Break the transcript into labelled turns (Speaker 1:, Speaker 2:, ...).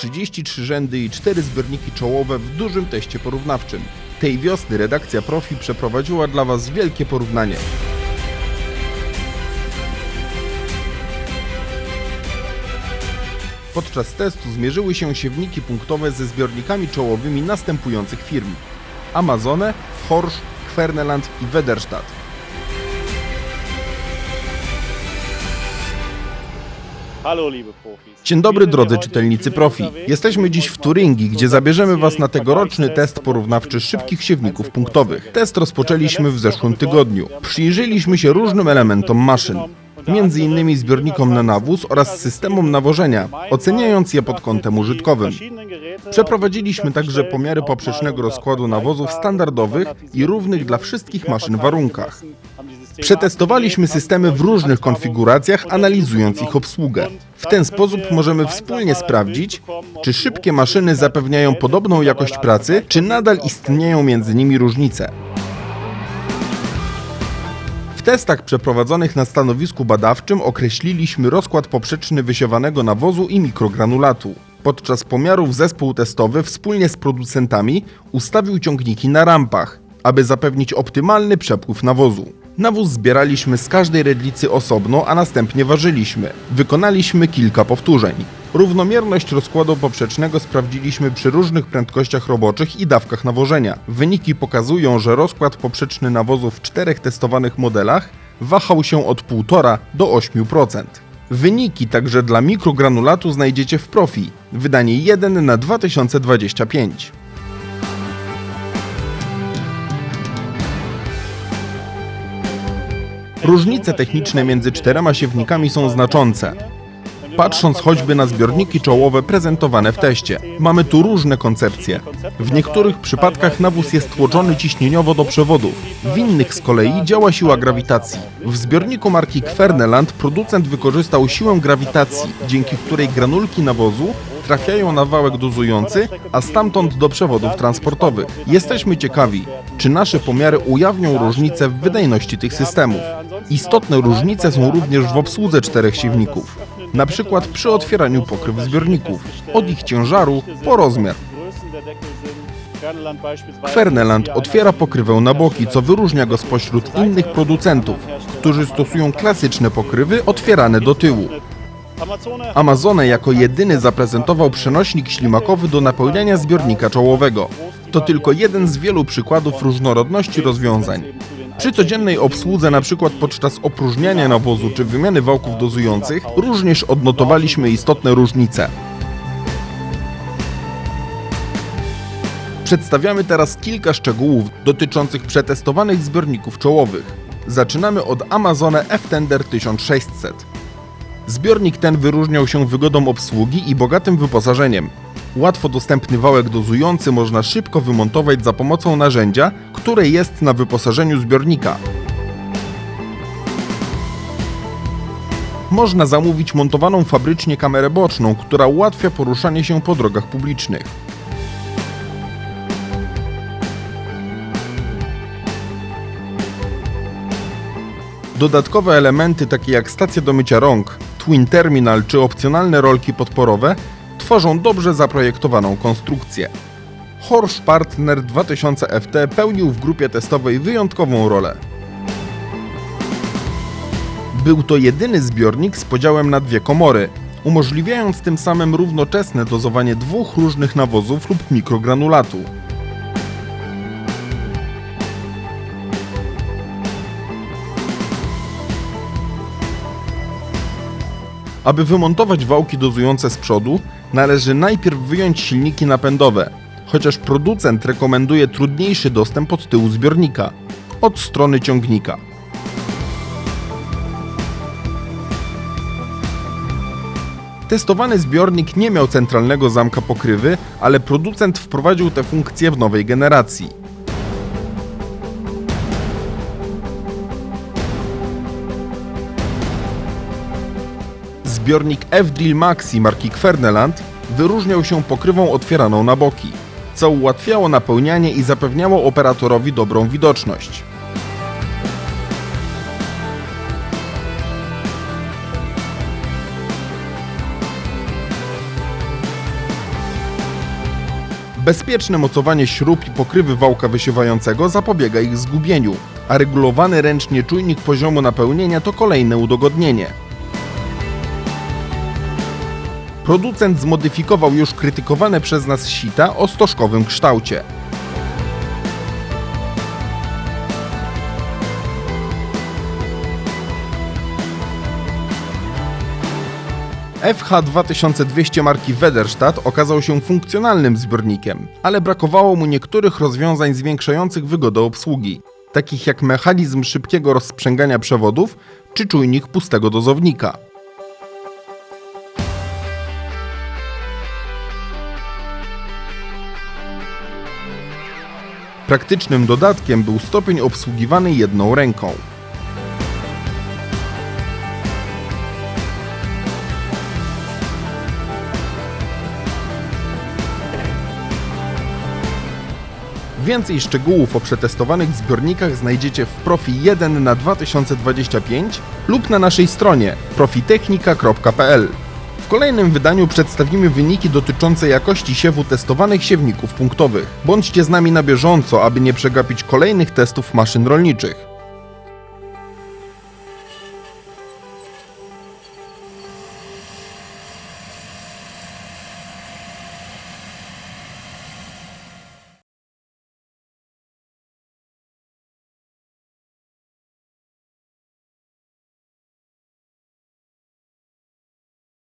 Speaker 1: 33 rzędy i 4 zbiorniki czołowe w dużym teście porównawczym. Tej wiosny redakcja Profi przeprowadziła dla Was wielkie porównanie. Podczas testu zmierzyły się siewniki punktowe ze zbiornikami czołowymi następujących firm: Amazone, Horsch, Kwerneland i Wederstadt. Dzień dobry drodzy czytelnicy profi. Jesteśmy dziś w Turingii, gdzie zabierzemy Was na tegoroczny test porównawczy szybkich siewników punktowych. Test rozpoczęliśmy w zeszłym tygodniu. Przyjrzyliśmy się różnym elementom maszyn, między innymi zbiornikom na nawóz oraz systemom nawożenia, oceniając je pod kątem użytkowym. Przeprowadziliśmy także pomiary poprzecznego rozkładu nawozów standardowych i równych dla wszystkich maszyn warunkach. Przetestowaliśmy systemy w różnych konfiguracjach, analizując ich obsługę. W ten sposób możemy wspólnie sprawdzić, czy szybkie maszyny zapewniają podobną jakość pracy, czy nadal istnieją między nimi różnice. W testach przeprowadzonych na stanowisku badawczym określiliśmy rozkład poprzeczny wysiewanego nawozu i mikrogranulatu. Podczas pomiarów zespół testowy wspólnie z producentami ustawił ciągniki na rampach, aby zapewnić optymalny przepływ nawozu. Nawóz zbieraliśmy z każdej redlicy osobno, a następnie ważyliśmy. Wykonaliśmy kilka powtórzeń. Równomierność rozkładu poprzecznego sprawdziliśmy przy różnych prędkościach roboczych i dawkach nawożenia. Wyniki pokazują, że rozkład poprzeczny nawozu w czterech testowanych modelach wahał się od 1,5 do 8%. Wyniki także dla mikrogranulatu znajdziecie w Profi, wydanie 1 na 2025. Różnice techniczne między czterema siewnikami są znaczące. Patrząc choćby na zbiorniki czołowe prezentowane w teście, mamy tu różne koncepcje. W niektórych przypadkach nawóz jest tłoczony ciśnieniowo do przewodów, w innych z kolei działa siła grawitacji. W zbiorniku marki Kwerneland producent wykorzystał siłę grawitacji, dzięki której granulki nawozu trafiają na wałek dozujący, a stamtąd do przewodów transportowych. Jesteśmy ciekawi, czy nasze pomiary ujawnią różnice w wydajności tych systemów. Istotne różnice są również w obsłudze czterech siewników, na przykład przy otwieraniu pokryw zbiorników, od ich ciężaru po rozmiar. Kwerneland otwiera pokrywę na boki, co wyróżnia go spośród innych producentów, którzy stosują klasyczne pokrywy otwierane do tyłu. Amazone jako jedyny zaprezentował przenośnik ślimakowy do napełniania zbiornika czołowego. To tylko jeden z wielu przykładów różnorodności rozwiązań. Przy codziennej obsłudze, np. podczas opróżniania nawozu czy wymiany wałków dozujących, również odnotowaliśmy istotne różnice. Przedstawiamy teraz kilka szczegółów dotyczących przetestowanych zbiorników czołowych. Zaczynamy od Amazone F-Tender 1600. Zbiornik ten wyróżniał się wygodą obsługi i bogatym wyposażeniem. Łatwo dostępny wałek dozujący można szybko wymontować za pomocą narzędzia, które jest na wyposażeniu zbiornika. Można zamówić montowaną fabrycznie kamerę boczną, która ułatwia poruszanie się po drogach publicznych. Dodatkowe elementy takie jak stacja do mycia rąk, Twin Terminal czy opcjonalne rolki podporowe tworzą dobrze zaprojektowaną konstrukcję. Horsch Partner 2000 FT pełnił w grupie testowej wyjątkową rolę. Był to jedyny zbiornik z podziałem na dwie komory, umożliwiając tym samym równoczesne dozowanie dwóch różnych nawozów lub mikrogranulatu. Aby wymontować wałki dozujące z przodu, należy najpierw wyjąć silniki napędowe, chociaż producent rekomenduje trudniejszy dostęp od tyłu zbiornika, od strony ciągnika. Testowany zbiornik nie miał centralnego zamka pokrywy, ale producent wprowadził tę funkcję w nowej generacji. Zbiornik F-Drill Maxi marki Kwerneland wyróżniał się pokrywą otwieraną na boki, co ułatwiało napełnianie i zapewniało operatorowi dobrą widoczność. Bezpieczne mocowanie śrub i pokrywy wałka wysiewającego zapobiega ich zgubieniu, a regulowany ręcznie czujnik poziomu napełnienia to kolejne udogodnienie. Producent zmodyfikował już krytykowane przez nas sita o stożkowym kształcie. FH 2200 marki Wederstadt okazał się funkcjonalnym zbiornikiem, ale brakowało mu niektórych rozwiązań zwiększających wygodę obsługi, takich jak mechanizm szybkiego rozprzęgania przewodów czy czujnik pustego dozownika. Praktycznym dodatkiem był stopień obsługiwany jedną ręką. Więcej szczegółów o przetestowanych zbiornikach znajdziecie w Profi 1 na 2025 lub na naszej stronie profitechnika.pl. Kolejnym wydaniu przedstawimy wyniki dotyczące jakości siewu testowanych siewników punktowych. Bądźcie z nami na bieżąco, aby nie przegapić kolejnych testów maszyn rolniczych.